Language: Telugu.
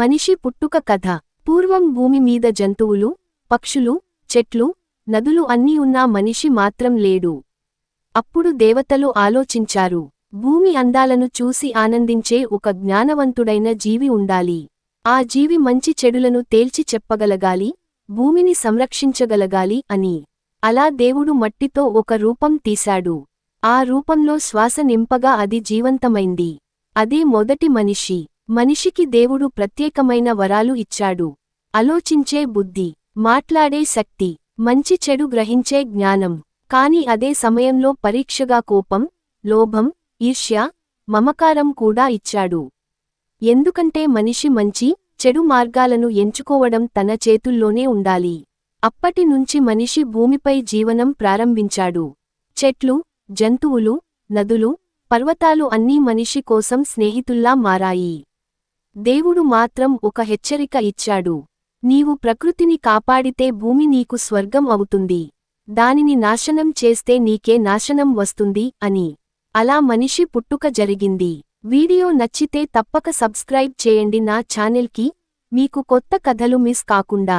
మనిషి పుట్టుక కథ. పూర్వం భూమి మీద జంతువులు పక్షులు చెట్లు నదులు అన్నీ ఉన్నా మనిషి మాత్రం లేడు. అప్పుడు దేవతలు ఆలోచించారు. భూమి అందాలను చూసి ఆనందించే ఒక జ్ఞానవంతుడైన జీవి ఉండాలి. ఆ జీవి మంచి చెడులను తేల్చి చెప్పగలగాలి భూమిని సంరక్షించగలగాలి అని. అలా దేవుడు మట్టితో ఒక రూపం తీశాడు. ఆ రూపంలో శ్వాస నింపగా అది జీవంతమైంది. అదే మొదటి మనిషి. మనిషికి దేవుడు ప్రత్యేకమైన వరాలు ఇచ్చాడు. ఆలోచించే బుద్ధి మాట్లాడే శక్తి మంచి చెడు గ్రహించే జ్ఞానం. కాని అదే సమయంలో పరీక్షగా కోపం లోభం ఈర్ష్య మమకారం కూడా ఇచ్చాడు. ఎందుకంటే మనిషి మంచి చెడు మార్గాలను ఎంచుకోవడం తన చేతుల్లోనే ఉండాలి. అప్పటి నుంచి మనిషి భూమిపై జీవనం ప్రారంభించాడు. చెట్లు జంతువులు నదులు పర్వతాలు అన్నీ మనిషి కోసం స్నేహితుల్లా మారాయి. దేవుడు మాత్రం ఒక హెచ్చరిక ఇచ్చాడు. నీవు ప్రకృతిని కాపాడితే భూమి నీకు స్వర్గం అవుతుంది. దానిని నాశనం చేస్తే నీకే నాశనం వస్తుంది అని. అలా మనిషి పుట్టుక జరిగింది. వీడియో నచ్చితే తప్పక సబ్స్క్రైబ్ చేయండి నా ఛానెల్కి. మీకు కొత్త కథలు మిస్ కాకుండా.